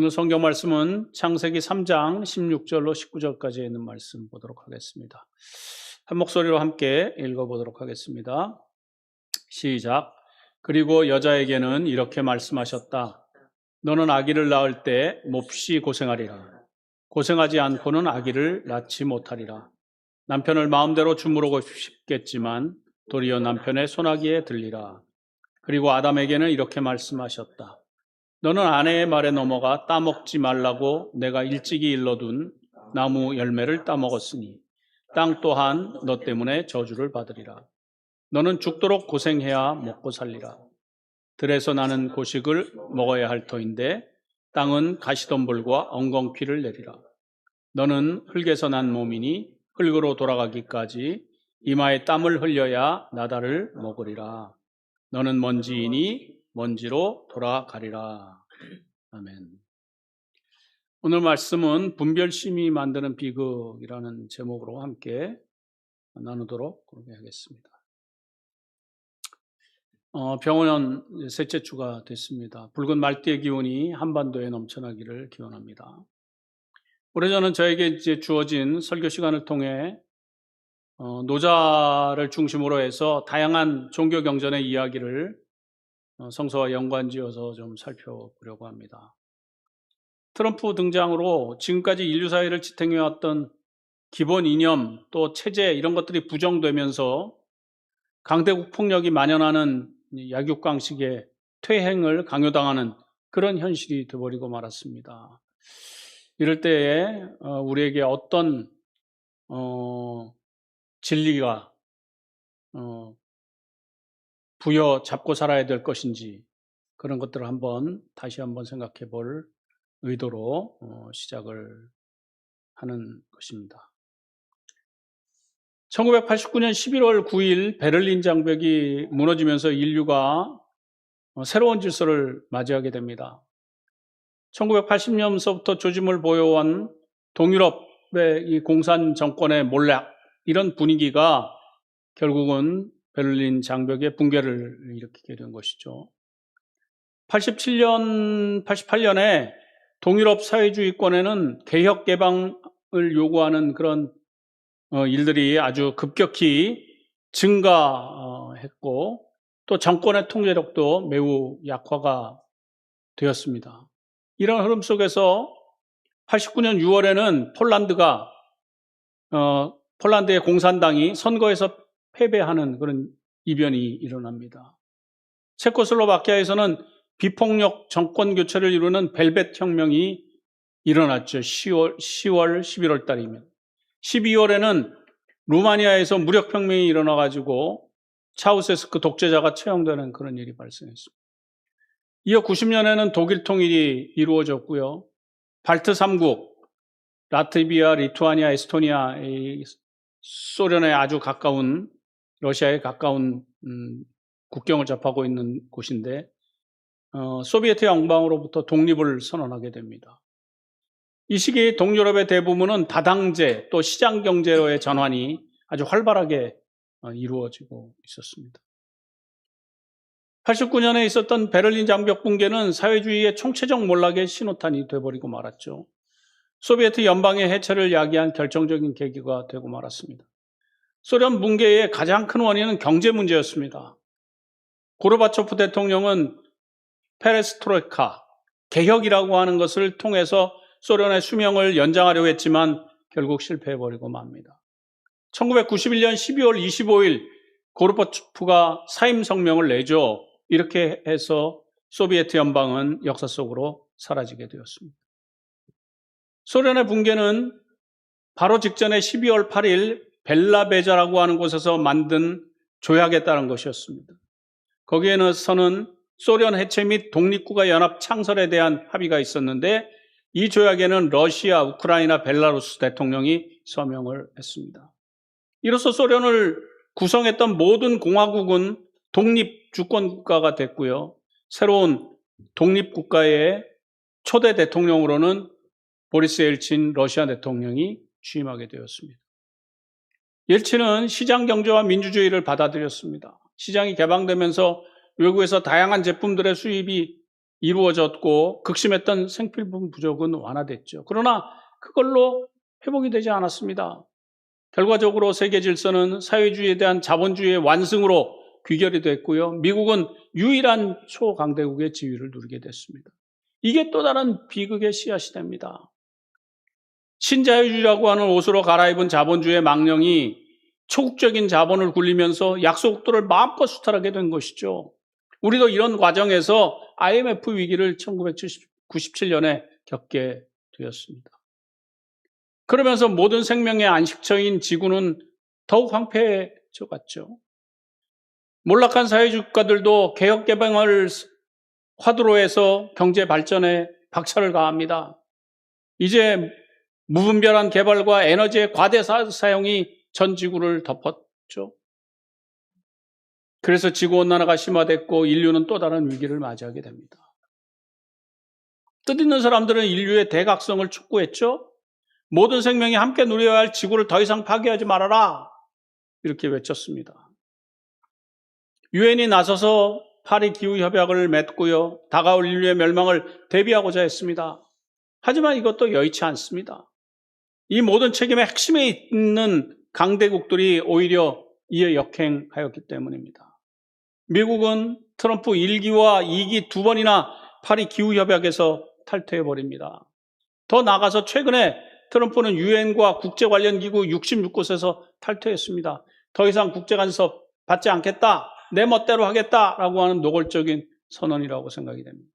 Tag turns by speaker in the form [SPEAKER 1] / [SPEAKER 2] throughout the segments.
[SPEAKER 1] 오늘 성경 말씀은 창세기 3장 16절로 19절까지 있는 말씀 보도록 하겠습니다. 한 목소리로 함께 읽어보도록 하겠습니다. 시작. 그리고 여자에게는 이렇게 말씀하셨다. 너는 아기를 낳을 때 몹시 고생하리라. 고생하지 않고는 아기를 낳지 못하리라. 남편을 마음대로 주무르고 싶겠지만 도리어 남편의 손아귀에 들리라. 그리고 아담에게는 이렇게 말씀하셨다. 너는 아내의 말에 넘어가 따먹지 말라고 내가 일찍이 일러둔 나무 열매를 따먹었으니 땅 또한 너 때문에 저주를 받으리라. 너는 죽도록 고생해야 먹고 살리라. 들에서 나는 고식을 먹어야 할 터인데 땅은 가시덤불과 엉겅퀴를 내리라. 너는 흙에서 난 몸이니 흙으로 돌아가기까지 이마에 땀을 흘려야 나다를 먹으리라. 너는 먼지이니 먼지로 돌아가리라. 아멘. 오늘 말씀은 분별심이 만드는 비극이라는 제목으로 함께 나누도록 그렇게 하겠습니다. 어, 병원 셋째 주가 됐습니다. 붉은 말띠의 기운이 한반도에 넘쳐나기를 기원합니다. 오래전은 저에게 이제 주어진 설교 시간을 통해 어, 노자를 중심으로 해서 다양한 종교 경전의 이야기를 어, 성서와 연관지어서 좀 살펴보려고 합니다. 트럼프 등장으로 지금까지 인류 사회를 지탱해왔던 기본 이념 또 체제 이런 것들이 부정되면서 강대국 폭력이 만연하는 약육강식의 퇴행을 강요당하는 그런 현실이 되어버리고 말았습니다. 이럴 때에 어, 우리에게 어떤 어, 진리가 어, 부여 잡고 살아야 될 것인지 그런 것들을 한번 다시 한번 생각해 볼 의도로 어, 시작을 하는 것입니다. 1989년 11월 9일 베를린 장벽이 무너지면서 인류가 어, 새로운 질서를 맞이하게 됩니다. 1980년서부터 조짐을 보여온 동유럽의 이 공산 정권의 몰락 이런 분위기가 결국은 베를린 장벽의 붕괴를 일으키게 된 것이죠. 87년, 88년에 동유럽 사회주의권에는 개혁 개방을 요구하는 그런 어, 일들이 아주 급격히 증가했고 또 정권의 통제력도 매우 약화가 되었습니다. 이런 흐름 속에서 89년 6월에는 폴란드가 어, 폴란드의 공산당이 선거에서 패배하는 그런 이변이 일어납니다. 체코슬로바키아에서는 비폭력 정권 교체를 이루는 벨벳 혁명이 일어났죠. 10월, 10월 11월 달이면. 12월에는 루마니아에서 무력혁명이 일어나가지고 차우세스크 독재자가 처형되는 그런 일이 발생했습니다. 이어 90년에는 독일 통일이 이루어졌고요. 발트 3국, 라트비아, 리투아니아, 에스토니아, 소련에 아주 가까운 러시아에 가까운 음, 국경을 접하고 있는 곳인데 어, 소비에트 양방으로부터 독립을 선언하게 됩니다. 이 시기 동유럽의 대부분은 다당제 또 시장 경제로의 전환이 아주 활발하게 어, 이루어지고 있었습니다. 89년에 있었던 베를린 장벽 붕괴는 사회주의의 총체적 몰락의 신호탄이 되어버리고 말았죠. 소비에트 연방의 해체를 야기한 결정적인 계기가 되고 말았습니다. 소련 붕괴의 가장 큰 원인은 경제 문제였습니다. 고르바초프 대통령은 페레스트로이카, 개혁이라고 하는 것을 통해서 소련의 수명을 연장하려고 했지만 결국 실패해버리고 맙니다. 1991년 12월 25일 고르바초프가 사임 성명을 내죠. 이렇게 해서 소비에트 연방은 역사 속으로 사라지게 되었습니다. 소련의 붕괴는 바로 직전에 12월 8일 벨라베자라고 하는 곳에서 만든 조약에 따른 것이었습니다. 거기에는 소련 해체 및 독립국가 연합 창설에 대한 합의가 있었는데 이 조약에는 러시아, 우크라이나, 벨라루스 대통령이 서명을 했습니다. 이로써 소련을 구성했던 모든 공화국은 독립 주권 국가가 됐고요. 새로운 독립 국가의 초대 대통령으로는 보리스 엘친 러시아 대통령이 취임하게 되었습니다. 옐친은 시장 경제와 민주주의를 받아들였습니다. 시장이 개방되면서 외국에서 다양한 제품들의 수입이 이루어졌고 극심했던 생필품 부족은 완화됐죠. 그러나 그걸로 회복이 되지 않았습니다. 결과적으로 세계 질서는 사회주의에 대한 자본주의의 완승으로 귀결이 됐고요. 미국은 유일한 초강대국의 지위를 누리게 됐습니다. 이게 또 다른 비극의 씨앗이 됩니다. 신자유주의라고 하는 옷으로 갈아입은 자본주의의 망령이 초국적인 자본을 굴리면서 약속들을 마음껏 수탈하게 된 것이죠. 우리도 이런 과정에서 IMF 위기를 1997년에 겪게 되었습니다. 그러면서 모든 생명의 안식처인 지구는 더욱 황폐해져 갔죠. 몰락한 사회주의 국가들도 개혁 개방을 화두로 해서 경제 발전에 박차를 가합니다. 이제 무분별한 개발과 에너지의 과대 사용이 전 지구를 덮었죠. 그래서 지구온난화가 심화됐고 인류는 또 다른 위기를 맞이하게 됩니다. 뜻 있는 사람들은 인류의 대각성을 촉구했죠. 모든 생명이 함께 누려야 할 지구를 더 이상 파괴하지 말아라. 이렇게 외쳤습니다. 유엔이 나서서 파리 기후 협약을 맺고요. 다가올 인류의 멸망을 대비하고자 했습니다. 하지만 이것도 여의치 않습니다. 이 모든 책임의 핵심에 있는 강대국들이 오히려 이에 역행하였기 때문입니다. 미국은 트럼프 1기와 2기 두 번이나 파리 기후협약에서 탈퇴해버립니다. 더 나아가서 최근에 트럼프는 유엔과 국제 관련 기구 66곳에서 탈퇴했습니다. 더 이상 국제 간섭 받지 않겠다. 내 멋대로 하겠다라고 하는 노골적인 선언이라고 생각이 됩니다.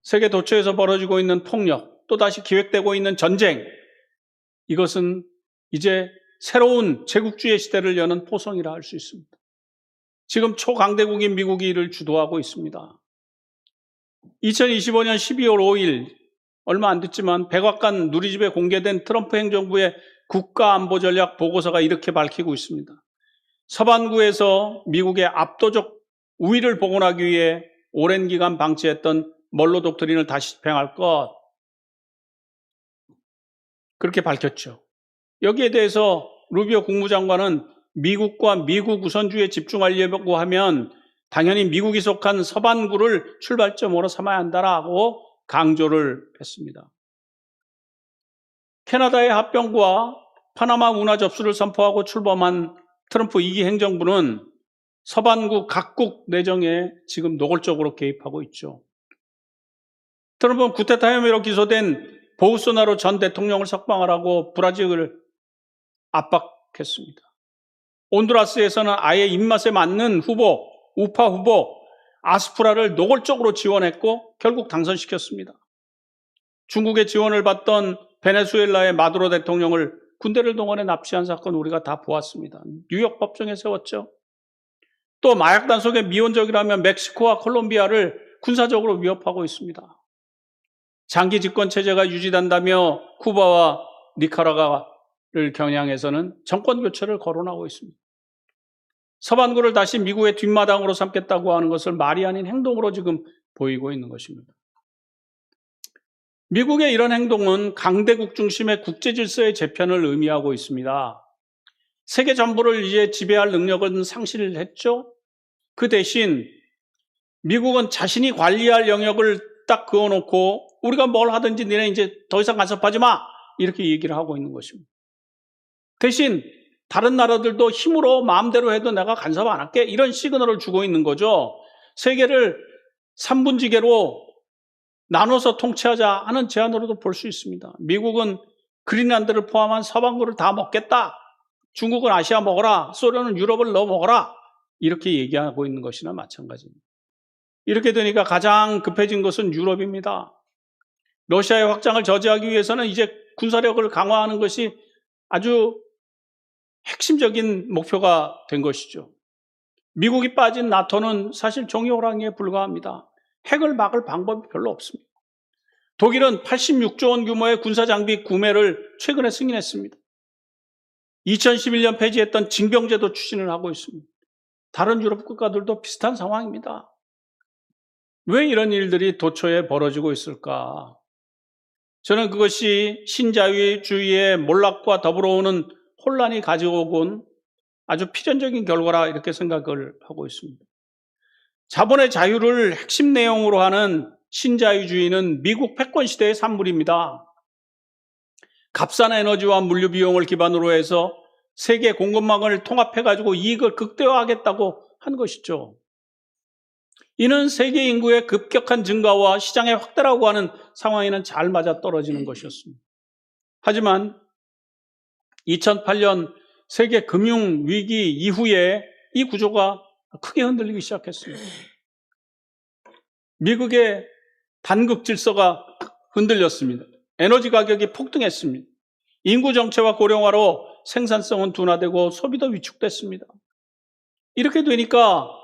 [SPEAKER 1] 세계 도처에서 벌어지고 있는 폭력, 또다시 기획되고 있는 전쟁, 이것은 이제 새로운 제국주의 시대를 여는 포성이라 할 수 있습니다. 지금 초강대국인 미국이 이를 주도하고 있습니다. 2025년 12월 5일 얼마 안 됐지만 백악관 누리집에 공개된 트럼프 행정부의 국가안보전략 보고서가 이렇게 밝히고 있습니다. 서반구에서 미국의 압도적 우위를 복원하기 위해 오랜 기간 방치했던 멀로 독트린을 다시 집행할 것 그렇게 밝혔죠. 여기에 대해서 루비오 국무장관은 미국과 미국 우선주의에 집중하려고 하면 당연히 미국이 속한 서반구를 출발점으로 삼아야 한다라고 강조를 했습니다. 캐나다의 합병과 파나마 운하 접수를 선포하고 출범한 트럼프 2기 행정부는 서반구 각국 내정에 지금 노골적으로 개입하고 있죠. 트럼프는 구테타 혐의로 기소된 보우소나로 전 대통령을 석방하라고 브라질을 압박했습니다. 온두라스에서는 아예 입맛에 맞는 후보, 우파 후보 아스프라를 노골적으로 지원했고 결국 당선시켰습니다. 중국의 지원을 받던 베네수엘라의 마두로 대통령을 군대를 동원해 납치한 사건 우리가 다 보았습니다. 뉴욕 법정에 세웠죠. 또 마약 단속에 미온적이라면 멕시코와 콜롬비아를 군사적으로 위협하고 있습니다. 장기 집권 체제가 유지된다며 쿠바와 니카라과를 겨냥해서는 정권 교체를 거론하고 있습니다. 서반구를 다시 미국의 뒷마당으로 삼겠다고 하는 것을 말이 아닌 행동으로 지금 보이고 있는 것입니다. 미국의 이런 행동은 강대국 중심의 국제 질서의 재편을 의미하고 있습니다. 세계 전부를 이제 지배할 능력은 상실했죠. 그 대신 미국은 자신이 관리할 영역을 딱 그어놓고 우리가 뭘 하든지 니네 이제 더 이상 간섭하지 마 이렇게 얘기를 하고 있는 것입니다. 대신 다른 나라들도 힘으로 마음대로 해도 내가 간섭 안 할게 이런 시그널을 주고 있는 거죠. 세계를 3분지계로 나눠서 통치하자 하는 제안으로도 볼 수 있습니다. 미국은 그린란드를 포함한 서방구를 다 먹겠다. 중국은 아시아 먹어라. 소련은 유럽을 넣어 먹어라. 이렇게 얘기하고 있는 것이나 마찬가지입니다. 이렇게 되니까 가장 급해진 것은 유럽입니다. 러시아의 확장을 저지하기 위해서는 이제 군사력을 강화하는 것이 아주 핵심적인 목표가 된 것이죠. 미국이 빠진 나토는 사실 종이 호랑이에 불과합니다. 핵을 막을 방법이 별로 없습니다. 독일은 86조 원 규모의 군사장비 구매를 최근에 승인했습니다. 2011년 폐지했던 징병제도 추진을 하고 있습니다. 다른 유럽 국가들도 비슷한 상황입니다. 왜 이런 일들이 도처에 벌어지고 있을까? 저는 그것이 신자유주의의 몰락과 더불어 오는 혼란이 가지고 온 아주 필연적인 결과라 이렇게 생각을 하고 있습니다. 자본의 자유를 핵심 내용으로 하는 신자유주의는 미국 패권 시대의 산물입니다. 값싼 에너지와 물류 비용을 기반으로 해서 세계 공급망을 통합해 가지고 이익을 극대화하겠다고 한 것이죠. 이는 세계 인구의 급격한 증가와 시장의 확대라고 하는 상황에는 잘 맞아 떨어지는 것이었습니다. 하지만 2008년 세계 금융 위기 이후에 이 구조가 크게 흔들리기 시작했습니다. 미국의 단극 질서가 흔들렸습니다. 에너지 가격이 폭등했습니다. 인구 정체와 고령화로 생산성은 둔화되고 소비도 위축됐습니다. 이렇게 되니까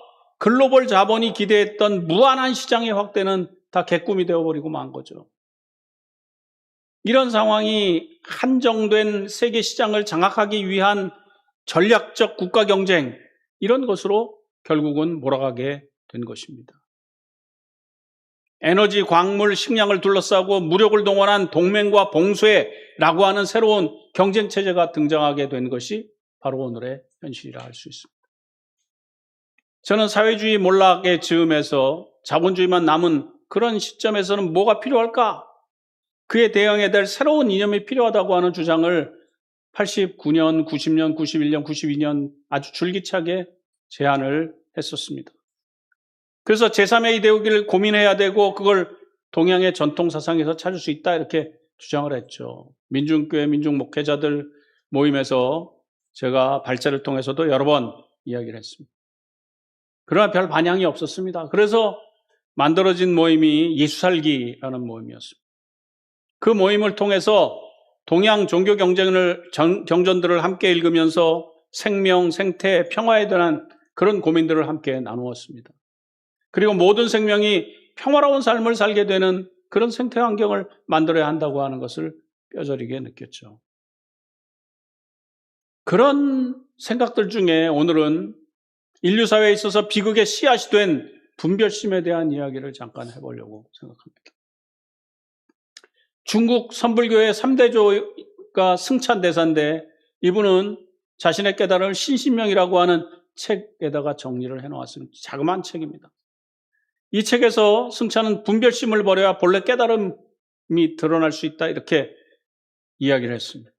[SPEAKER 1] 글로벌 자본이 기대했던 무한한 시장의 확대는 다 개꿈이 되어버리고 만 거죠. 이런 상황이 한정된 세계 시장을 장악하기 위한 전략적 국가 경쟁, 이런 것으로 결국은 몰아가게 된 것입니다. 에너지, 광물, 식량을 둘러싸고 무력을 동원한 동맹과 봉쇄라고 하는 새로운 경쟁 체제가 등장하게 된 것이 바로 오늘의 현실이라 할 수 있습니다. 저는 사회주의 몰락의 즈음에서 자본주의만 남은 그런 시점에서는 뭐가 필요할까? 그에 대응해야 될 새로운 이념이 필요하다고 하는 주장을 89년, 90년, 91년, 92년 아주 줄기차게 제안을 했었습니다. 그래서 제3의 이데올기를 고민해야 되고 그걸 동양의 전통 사상에서 찾을 수 있다 이렇게 주장을 했죠. 민중교회 민중 목회자들 모임에서 제가 발제를 통해서도 여러 번 이야기를 했습니다. 그러나 별 반향이 없었습니다. 그래서 만들어진 모임이 예수살기라는 모임이었습니다. 그 모임을 통해서 동양 종교 경쟁을, 경전들을 함께 읽으면서 생명, 생태, 평화에 대한 그런 고민들을 함께 나누었습니다. 그리고 모든 생명이 평화로운 삶을 살게 되는 그런 생태 환경을 만들어야 한다고 하는 것을 뼈저리게 느꼈죠. 그런 생각들 중에 오늘은 인류 사회에 있어서 비극의 씨앗이 된 분별심에 대한 이야기를 잠깐 해보려고 생각합니다. 중국 선불교의 3대조가 승찬대사인데 이분은 자신의 깨달음을 신신명이라고 하는 책에다가 정리를 해놓았습니다. 자그마한 책입니다. 이 책에서 승찬은 분별심을 버려야 본래 깨달음이 드러날 수 있다 이렇게 이야기를 했습니다.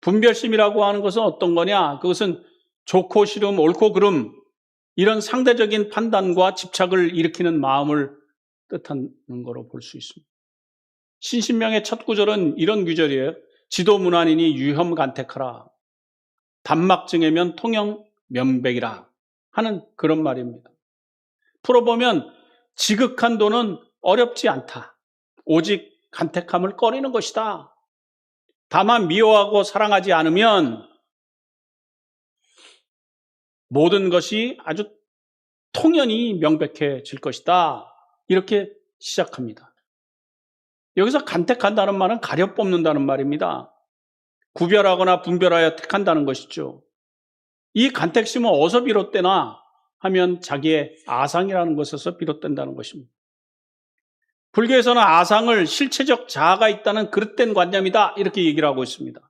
[SPEAKER 1] 분별심이라고 하는 것은 어떤 거냐? 그것은 좋고 싫음, 옳고 그름 이런 상대적인 판단과 집착을 일으키는 마음을 뜻하는 거로 볼 수 있습니다. 신신명의 첫 구절은 이런 구절이에요. 지도문안이니 유혐간택하라. 단막증이면 통영 면백이라 하는 그런 말입니다. 풀어보면 지극한 도는 어렵지 않다. 오직 간택함을 꺼리는 것이다. 다만 미워하고 사랑하지 않으면 모든 것이 아주 통연히 명백해질 것이다. 이렇게 시작합니다. 여기서 간택한다는 말은 가려 뽑는다는 말입니다. 구별하거나 분별하여 택한다는 것이죠. 이 간택심은 어디서 비롯되나 하면 자기의 아상이라는 것에서 비롯된다는 것입니다. 불교에서는 아상을 실체적 자아가 있다는 그릇된 관념이다 이렇게 얘기를 하고 있습니다.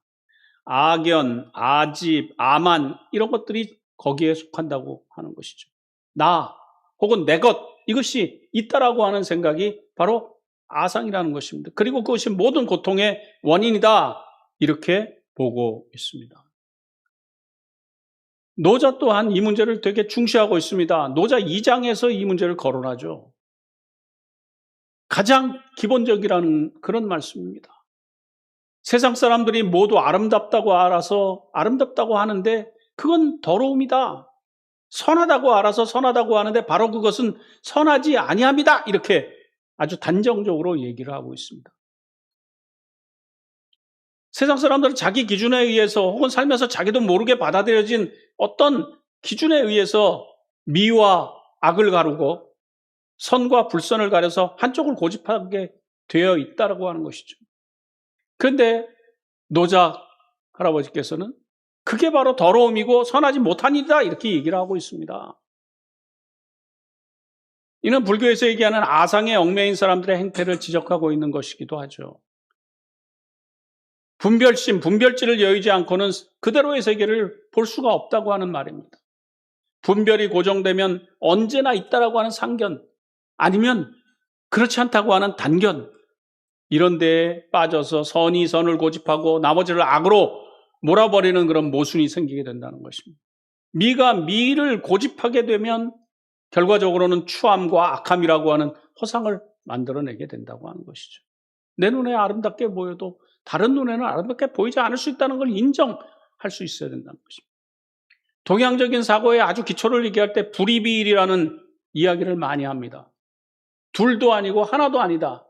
[SPEAKER 1] 아견, 아집, 아만 이런 것들이 거기에 속한다고 하는 것이죠. 나 혹은 내 것 이것이 있다라고 하는 생각이 바로 아상이라는 것입니다. 그리고 그것이 모든 고통의 원인이다 이렇게 보고 있습니다. 노자 또한 이 문제를 되게 중시하고 있습니다. 노자 2장에서 이 문제를 거론하죠. 가장 기본적이라는 그런 말씀입니다. 세상 사람들이 모두 아름답다고 알아서 아름답다고 하는데 그건 더러움이다. 선하다고 알아서 선하다고 하는데 바로 그것은 선하지 아니합니다. 이렇게 아주 단정적으로 얘기를 하고 있습니다. 세상 사람들은 자기 기준에 의해서 혹은 살면서 자기도 모르게 받아들여진 어떤 기준에 의해서 미와 악을 가르고 선과 불선을 가려서 한쪽을 고집하게 되어 있다라고 하는 것이죠. 그런데 노자 할아버지께서는 그게 바로 더러움이고 선하지 못한 일이다 이렇게 얘기를 하고 있습니다. 이는 불교에서 얘기하는 아상의 얽매인 사람들의 행태를 지적하고 있는 것이기도 하죠. 분별심, 분별지를 여의지 않고는 그대로의 세계를 볼 수가 없다고 하는 말입니다. 분별이 고정되면 언제나 있다라고 하는 상견, 아니면 그렇지 않다고 하는 단견, 이런 데에 빠져서 선이 선을 고집하고 나머지를 악으로 몰아버리는 그런 모순이 생기게 된다는 것입니다. 미가 미를 고집하게 되면 결과적으로는 추함과 악함이라고 하는 허상을 만들어내게 된다고 하는 것이죠. 내 눈에 아름답게 보여도 다른 눈에는 아름답게 보이지 않을 수 있다는 걸 인정할 수 있어야 된다는 것입니다. 동양적인 사고의 아주 기초를 얘기할 때 불이비일이라는 이야기를 많이 합니다. 둘도 아니고 하나도 아니다.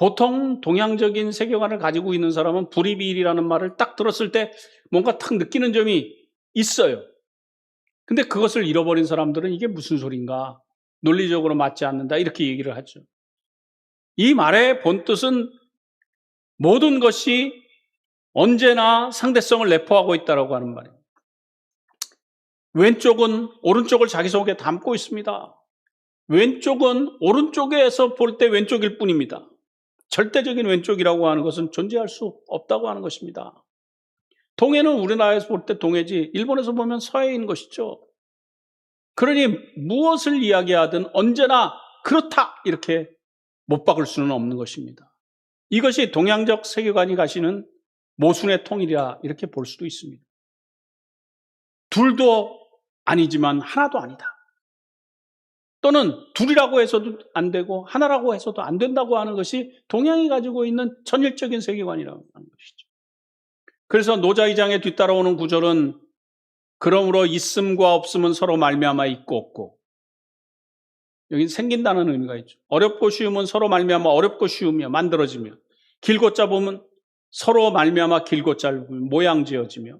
[SPEAKER 1] 보통 동양적인 세계관을 가지고 있는 사람은 불이비일이라는 말을 딱 들었을 때 뭔가 탁 느끼는 점이 있어요. 근데 그것을 잃어버린 사람들은 이게 무슨 소린가? 논리적으로 맞지 않는다. 이렇게 얘기를 하죠. 이 말의 본뜻은 모든 것이 언제나 상대성을 내포하고 있다고 하는 말이에요. 왼쪽은 오른쪽을 자기 속에 담고 있습니다. 왼쪽은 오른쪽에서 볼 때 왼쪽일 뿐입니다. 절대적인 왼쪽이라고 하는 것은 존재할 수 없다고 하는 것입니다. 동해는 우리나라에서 볼 때 동해지, 일본에서 보면 서해인 것이죠. 그러니 무엇을 이야기하든 언제나 그렇다! 이렇게 못 박을 수는 없는 것입니다. 이것이 동양적 세계관이 가시는 모순의 통일이라 이렇게 볼 수도 있습니다. 둘도 아니지만 하나도 아니다. 또는 둘이라고 해서도 안 되고 하나라고 해서도 안 된다고 하는 것이 동양이 가지고 있는 전일적인 세계관이라고 하는 것이죠. 그래서 노자이장에 뒤따라오는 구절은 그러므로 있음과 없음은 서로 말미암아 있고 없고 여기 생긴다는 의미가 있죠. 어렵고 쉬움은 서로 말미암아 어렵고 쉬우며 만들어지며 길고 짧으면 서로 말미암아 길고 짧으며 모양 지어지며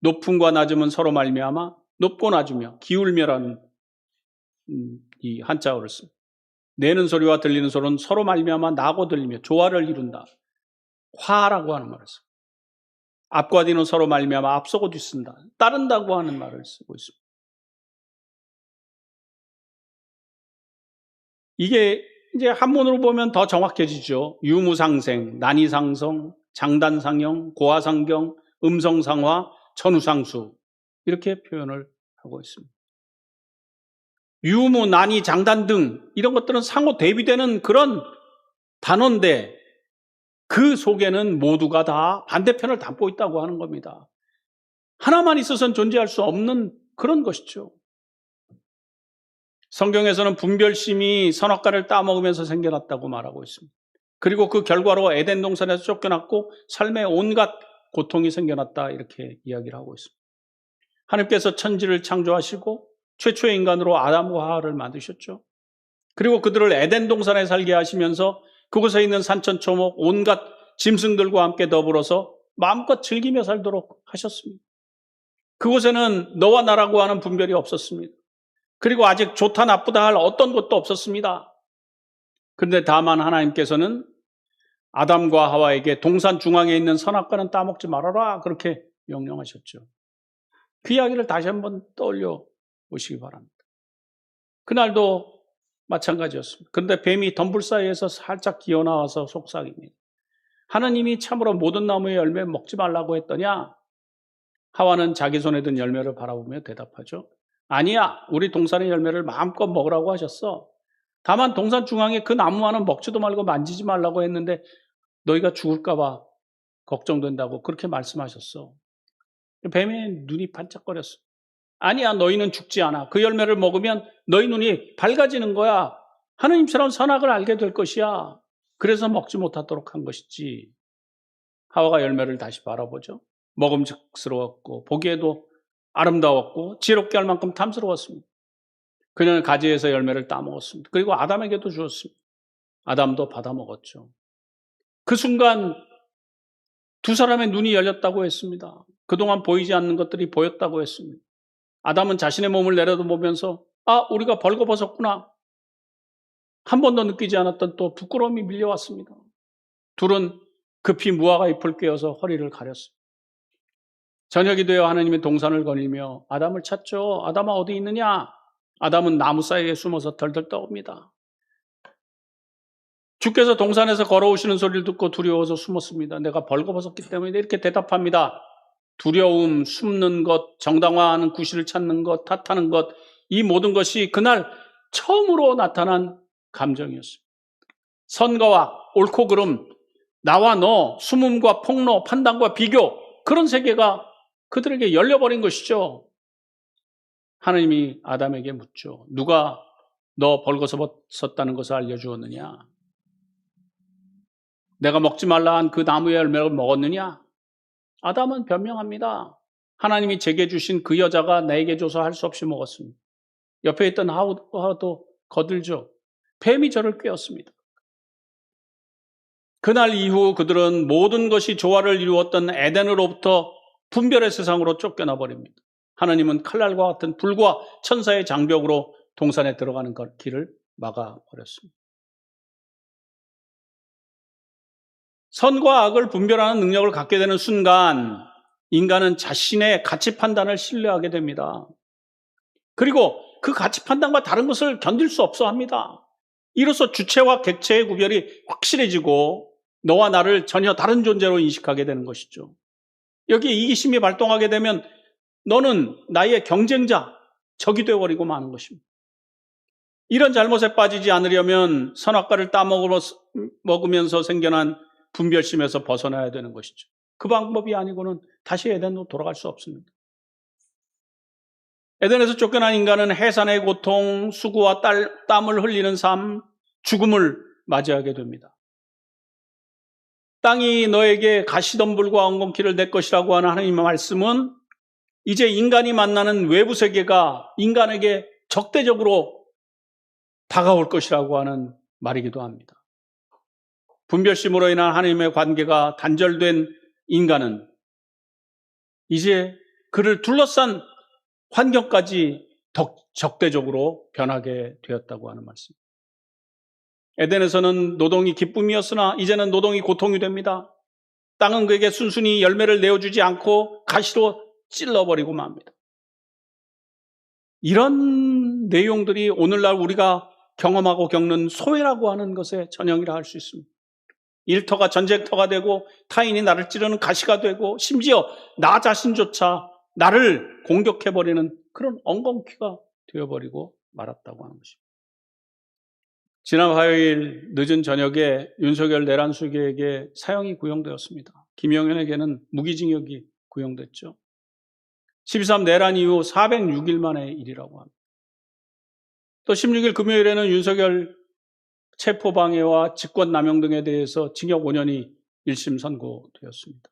[SPEAKER 1] 높음과 낮음은 서로 말미암아 높고 낮으며 기울며라는 음, 이 한자어를 씁니다. 내는 소리와 들리는 소리는 서로 말미암아 나고 들리며 조화를 이룬다. 화라고 하는 말을 씁니다. 앞과 뒤는 서로 말미암아 앞서고 뒤쓴다. 따른다고 하는 말을 쓰고 있습니다. 이게 이제 한문으로 보면 더 정확해지죠. 유무상생, 난이상성, 장단상형, 고화상경, 음성상화, 천우상수 이렇게 표현을 하고 있습니다. 유무, 난이, 장단 등 이런 것들은 상호 대비되는 그런 단어인데 그 속에는 모두가 다 반대편을 담고 있다고 하는 겁니다. 하나만 있어서는 존재할 수 없는 그런 것이죠. 성경에서는 분별심이 선악과를 따먹으면서 생겨났다고 말하고 있습니다. 그리고 그 결과로 에덴 동산에서 쫓겨났고 삶의 온갖 고통이 생겨났다 이렇게 이야기를 하고 있습니다. 하나님께서 천지를 창조하시고 최초의 인간으로 아담과 하와를 만드셨죠. 그리고 그들을 에덴 동산에 살게 하시면서 그곳에 있는 산천 초목 온갖 짐승들과 함께 더불어서 마음껏 즐기며 살도록 하셨습니다. 그곳에는 너와 나라고 하는 분별이 없었습니다. 그리고 아직 좋다 나쁘다 할 어떤 것도 없었습니다. 그런데 다만 하나님께서는 아담과 하와에게 동산 중앙에 있는 선악과는 따먹지 말아라 그렇게 명령하셨죠. 그 이야기를 다시 한번 떠올려 보시기 바랍니다. 그날도 마찬가지였습니다. 그런데 뱀이 덤불 사이에서 살짝 기어 나와서 속삭입니다. 하느님이 참으로 모든 나무의 열매 먹지 말라고 했더냐? 하와는 자기 손에 든 열매를 바라보며 대답하죠. 아니야, 우리 동산의 열매를 마음껏 먹으라고 하셨어. 다만 동산 중앙에 그 나무 하나 먹지도 말고 만지지 말라고 했는데 너희가 죽을까봐 걱정된다고 그렇게 말씀하셨어. 뱀의 눈이 반짝거렸어. 아니야, 너희는 죽지 않아. 그 열매를 먹으면 너희 눈이 밝아지는 거야. 하느님처럼 선악을 알게 될 것이야. 그래서 먹지 못하도록 한 것이지. 하와가 열매를 다시 바라보죠. 먹음직스러웠고 보기에도 아름다웠고 지롭게 할 만큼 탐스러웠습니다. 그녀는 가지에서 열매를 따먹었습니다. 그리고 아담에게도 주었습니다. 아담도 받아 먹었죠. 그 순간 두 사람의 눈이 열렸다고 했습니다. 그동안 보이지 않는 것들이 보였다고 했습니다. 아담은 자신의 몸을 내려다보면서 아, 우리가 벌거벗었구나. 한 번도 느끼지 않았던 또 부끄러움이 밀려왔습니다. 둘은 급히 무화과 잎을 꿰어서 허리를 가렸습니다. 저녁이 되어 하나님의 동산을 거닐며 아담을 찾죠. 아담아 어디 있느냐? 아담은 나무 사이에 숨어서 덜덜 떠옵니다. 주께서 동산에서 걸어오시는 소리를 듣고 두려워서 숨었습니다. 내가 벌거벗었기 때문에 이렇게 대답합니다. 두려움, 숨는 것, 정당화하는 구실을 찾는 것, 탓하는 것, 이 모든 것이 그날 처음으로 나타난 감정이었습니다. 선거와 옳고 그름, 나와 너, 숨음과 폭로, 판단과 비교, 그런 세계가 그들에게 열려버린 것이죠. 하나님이 아담에게 묻죠. 누가 너 벌거벗었다는 것을 알려주었느냐? 내가 먹지 말라 한 그 나무의 열매를 먹었느냐? 아담은 변명합니다. 하나님이 제게 주신 그 여자가 나에게 줘서 할 수 없이 먹었습니다. 옆에 있던 하와도 거들죠. 뱀이 저를 꿰었습니다. 그날 이후 그들은 모든 것이 조화를 이루었던 에덴으로부터 분별의 세상으로 쫓겨나 버립니다. 하나님은 칼날과 같은 불과 천사의 장벽으로 동산에 들어가는 길을 막아 버렸습니다. 선과 악을 분별하는 능력을 갖게 되는 순간 인간은 자신의 가치 판단을 신뢰하게 됩니다. 그리고 그 가치 판단과 다른 것을 견딜 수 없어 합니다. 이로써 주체와 객체의 구별이 확실해지고 너와 나를 전혀 다른 존재로 인식하게 되는 것이죠. 여기에 이기심이 발동하게 되면 너는 나의 경쟁자, 적이 되어버리고 마는 것입니다. 이런 잘못에 빠지지 않으려면 선악과를 따먹으면서 생겨난 분별심에서 벗어나야 되는 것이죠. 그 방법이 아니고는 다시 에덴으로 돌아갈 수 없습니다. 에덴에서 쫓겨난 인간은 해산의 고통, 수고와 딸, 땀을 흘리는 삶, 죽음을 맞이하게 됩니다. 땅이 너에게 가시덤불과 엉겅퀴를 낼 것이라고 하는 하나님의 말씀은 이제 인간이 만나는 외부 세계가 인간에게 적대적으로 다가올 것이라고 하는 말이기도 합니다. 분별심으로 인한 하나님의 관계가 단절된 인간은 이제 그를 둘러싼 환경까지 적대적으로 변하게 되었다고 하는 말씀. 에덴에서는 노동이 기쁨이었으나 이제는 노동이 고통이 됩니다. 땅은 그에게 순순히 열매를 내어주지 않고 가시로 찔러버리고 맙니다. 이런 내용들이 오늘날 우리가 경험하고 겪는 소외라고 하는 것의 전형이라 할 수 있습니다. 일터가 전쟁터가 되고 타인이 나를 찌르는 가시가 되고 심지어 나 자신조차 나를 공격해버리는 그런 엉겅퀴가 되어버리고 말았다고 하는 것입니다. 지난 화요일 늦은 저녁에 윤석열 내란수계에게 사형이 구형되었습니다. 김영현에게는 무기징역이 구형됐죠. 12.3 내란 이후 406일 만의 일이라고 합니다. 또 16일 금요일에는 윤석열 체포방해와 직권남용 등에 대해서 징역 5년이 1심 선고되었습니다.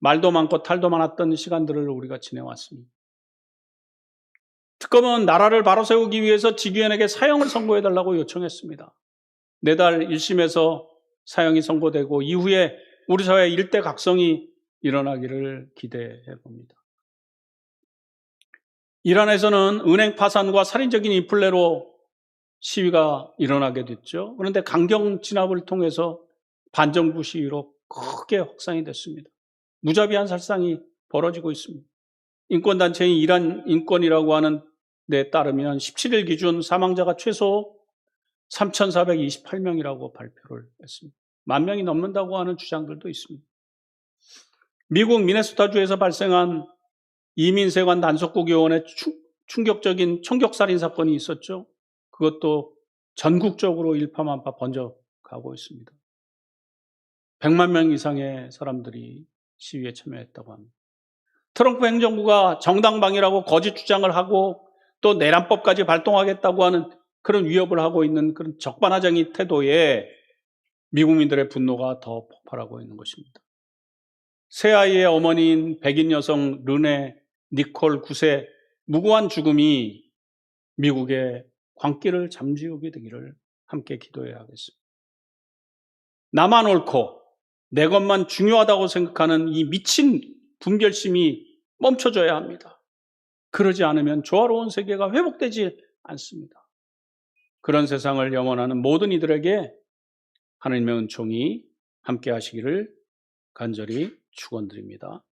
[SPEAKER 1] 말도 많고 탈도 많았던 시간들을 우리가 지내왔습니다. 특검은 나라를 바로 세우기 위해서 지기현에게 사형을 선고해달라고 요청했습니다. 내달 1심에서 사형이 선고되고 이후에 우리 사회 일대 각성이 일어나기를 기대해 봅니다. 이란에서는 은행 파산과 살인적인 인플레로 시위가 일어나게 됐죠. 그런데 강경 진압을 통해서 반정부 시위로 크게 확산이 됐습니다. 무자비한 살상이 벌어지고 있습니다. 인권단체인 이란 인권이라고 하는 데 따르면 17일 기준 사망자가 최소 3,428명이라고 발표를 했습니다. 만 명이 넘는다고 하는 주장들도 있습니다. 미국 미네소타주에서 발생한 이민세관 단속국 요원의 충격적인 총격살인 사건이 있었죠. 그것도 전국적으로 일파만파 번져가고 있습니다. 100만 명 이상의 사람들이 시위에 참여했다고 합니다. 트럼프 행정부가 정당방위라고 거짓 주장을 하고 또 내란법까지 발동하겠다고 하는 그런 위협을 하고 있는 그런 적반하장의 태도에 미국민들의 분노가 더 폭발하고 있는 것입니다. 새 아이의 어머니인 백인 여성 르네 니콜 9세 무고한 죽음이 미국의 광기를 잠재우게 되기를 함께 기도해야 하겠습니다. 나만 옳고 내 것만 중요하다고 생각하는 이 미친 분별심이 멈춰져야 합니다. 그러지 않으면 조화로운 세계가 회복되지 않습니다. 그런 세상을 영원하는 모든 이들에게 하나님의 은총이 함께 하시기를 간절히 축원드립니다.